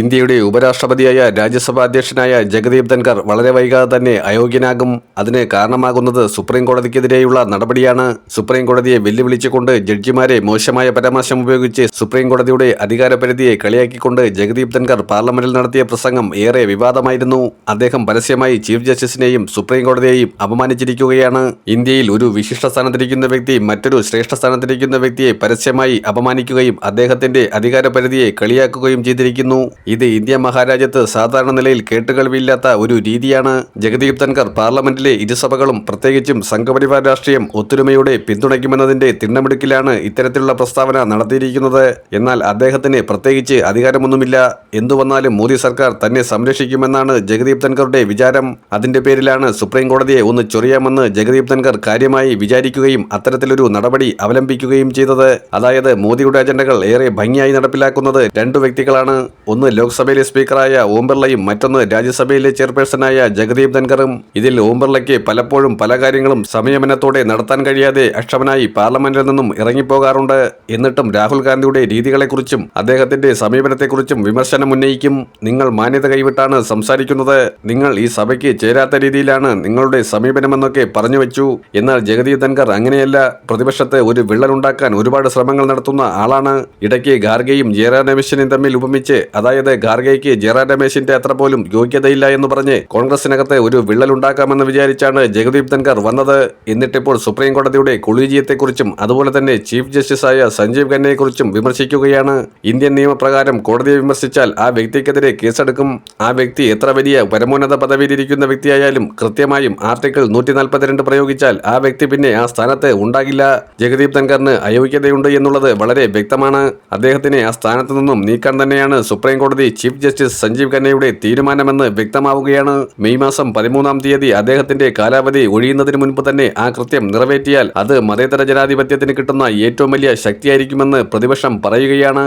ഇന്ത്യയുടെ ഉപരാഷ്ട്രപതിയായ രാജ്യസഭാ അധ്യക്ഷനായ ജഗദീപ് ധൻകർ വളരെ വൈകാതെ തന്നെ അയോഗ്യനാകും. അതിന് കാരണമാകുന്നത് സുപ്രീം കോടതിക്കെതിരെയുള്ള നടപടിയാണ്. സുപ്രീം കോടതിയെ വെല്ലുവിളിച്ചുകൊണ്ട് ജഡ്ജിമാരെ മോശമായ പരാമർശം ഉപയോഗിച്ച് സുപ്രീം കോടതിയുടെ അധികാരപരിധിയെ കളിയാക്കിക്കൊണ്ട് ജഗദീപ് ധൻകർ പാർലമെന്റിൽ നടത്തിയ പ്രസംഗം ഏറെ വിവാദമായിരുന്നു. അദ്ദേഹം പരസ്യമായി ചീഫ് ജസ്റ്റിസിനെയും സുപ്രീം കോടതിയെയും അപമാനിച്ചിരിക്കുകയാണ്. ഇന്ത്യയിൽ ഒരു വിശിഷ്ട സ്ഥാനത്തിരിക്കുന്ന വ്യക്തി മറ്റൊരു ശ്രേഷ്ഠ സ്ഥാനത്തിരിക്കുന്ന വ്യക്തിയെ പരസ്യമായി അപമാനിക്കുകയും അദ്ദേഹത്തിന്റെ അധികാരപരിധിയെ കളിയാക്കുകയും ചെയ്തിരിക്കുന്നു. ഇത് ഇന്ത്യ മഹാരാജ്യത്ത് സാധാരണ നിലയിൽ കേട്ടുകേൾവിയില്ലാത്ത ഒരു രീതിയാണ്. ജഗദീപ് ധൻകർ പാർലമെന്റിലെ ഇരുസഭകളും പ്രത്യേകിച്ചും സംഘപരിവാർ രാഷ്ട്രീയം ഒത്തൊരുമയോടെ പിന്തുണയ്ക്കുമെന്നതിന്റെ തിണ്ണമിടുക്കിലാണ് ഇത്തരത്തിലുള്ള പ്രസ്താവന നടത്തിയിരിക്കുന്നത്. എന്നാൽ അദ്ദേഹത്തിന് പ്രത്യേകിച്ച് അധികാരമൊന്നുമില്ല. എന്തുവന്നാലും മോദി സർക്കാർ തന്നെ സംരക്ഷിക്കുമെന്നാണ് ജഗദീപ് ധൻകറുടെ വിചാരം. അതിന്റെ പേരിലാണ് സുപ്രീം കോടതിയെ ഒന്ന് ചൊറിയാമെന്ന് ജഗദീപ് ധൻകർ കാര്യമായി വിചാരിക്കുകയും അത്തരത്തിലൊരു നടപടി അവലംബിക്കുകയും ചെയ്തത്. അതായത് മോദിയുടെ അജണ്ടകൾ ഏറെ ഭംഗിയായി നടപ്പിലാക്കുന്നത് രണ്ടു വ്യക്തികളാണ്. ഒന്ന് ലോക്സഭയിലെ സ്പീക്കറായ ഓം ബിർളയും മറ്റൊന്ന് രാജ്യസഭയിലെ ചെയർപേഴ്സണായ ജഗദീപ് ധൻകറും ഇതിൽ ഓം ബിർളയ്ക്ക് പലപ്പോഴും പല കാര്യങ്ങളും സംയമനത്തോടെ നടത്താൻ കഴിയാതെ അക്ഷമനായി പാർലമെന്റിൽ നിന്നും ഇറങ്ങിപ്പോകാറുണ്ട്. എന്നിട്ടും രാഹുൽ ഗാന്ധിയുടെ രീതികളെക്കുറിച്ചും അദ്ദേഹത്തിന്റെ സമീപനത്തെക്കുറിച്ചും വിമർശനം ഉന്നയിക്കും. നിങ്ങൾ മാന്യത കൈവിട്ടാണ് സംസാരിക്കുന്നത്. നിങ്ങൾ ഈ സഭയ്ക്ക് ചേരാത്ത രീതിയിലാണ് നിങ്ങളുടെ സമീപനമെന്നൊക്കെ പറഞ്ഞു വെച്ചു. എന്നാൽ ജഗദീപ് ധൻകർ അങ്ങനെയല്ല. പ്രതിപക്ഷത്ത് ഒരു വിള്ളലുണ്ടാക്കാൻ ഒരുപാട് ശ്രമങ്ങൾ നടത്തുന്ന ആളാണ്. ഇടയ്ക്ക് ഗാർഗയും ജയറാം രമേശനും തമ്മിൽ ഉപമിച്ച് അതായത് ഖാർഗെയ്ക്ക് ജയറാം രമേശിന്റെ അത്ര പോലും യോഗ്യതയില്ല എന്ന് പറഞ്ഞ് കോൺഗ്രസിനകത്ത് ഒരു വിള്ളലുണ്ടാക്കാമെന്ന് വിചാരിച്ചാണ് ജഗദീപ് ധൻകർ വന്നത്. എന്നിട്ടിപ്പോൾ സുപ്രീം കോടതിയുടെ കൊളീജിയത്തെക്കുറിച്ചും അതുപോലെ തന്നെ ചീഫ് ജസ്റ്റിസായ സഞ്ജീവ് ഖന്നയെക്കുറിച്ചും വിമർശിക്കുകയാണ്. ഇന്ത്യൻ നിയമപ്രകാരം കോടതിയെ വിമർശിച്ചാൽ ആ വ്യക്തിക്കെതിരെ കേസെടുക്കും. ആ വ്യക്തി എത്ര വലിയ പരമോന്നത പദവിയിലിരിക്കുന്ന വ്യക്തിയായാലും കൃത്യമായും ആർട്ടിക്കിൾ നൂറ്റി നാൽപ്പത്തിരണ്ട് പ്രയോഗിച്ചാൽ ആ വ്യക്തി പിന്നെ ആ സ്ഥാനത്ത് ഉണ്ടാകില്ല. ജഗദീപ് ധൻകറിന് അയോഗ്യതയുണ്ട് എന്നുള്ളത് വളരെ വ്യക്തമാണ്. അദ്ദേഹത്തിനെ ആ സ്ഥാനത്ത് നിന്നും നീക്കാൻ തന്നെയാണ് സുപ്രീം കോടതി ചീഫ് ജസ്റ്റിസ് സഞ്ജീവ് ഖന്നയുടെ തീരുമാനമെന്ന് വ്യക്തമാവുകയാണ്. മെയ് മാസം പതിമൂന്നാം തീയതി അദ്ദേഹത്തിന്റെ കാലാവധി ഒഴിയുന്നതിന് മുൻപ് തന്നെ ആ കൃത്യം നിറവേറ്റിയാൽ അത് മതേതര ജനാധിപത്യത്തിന് കിട്ടുന്ന ഏറ്റവും വലിയ ശക്തിയായിരിക്കുമെന്ന് പ്രതിപക്ഷം പറയുകയാണ്.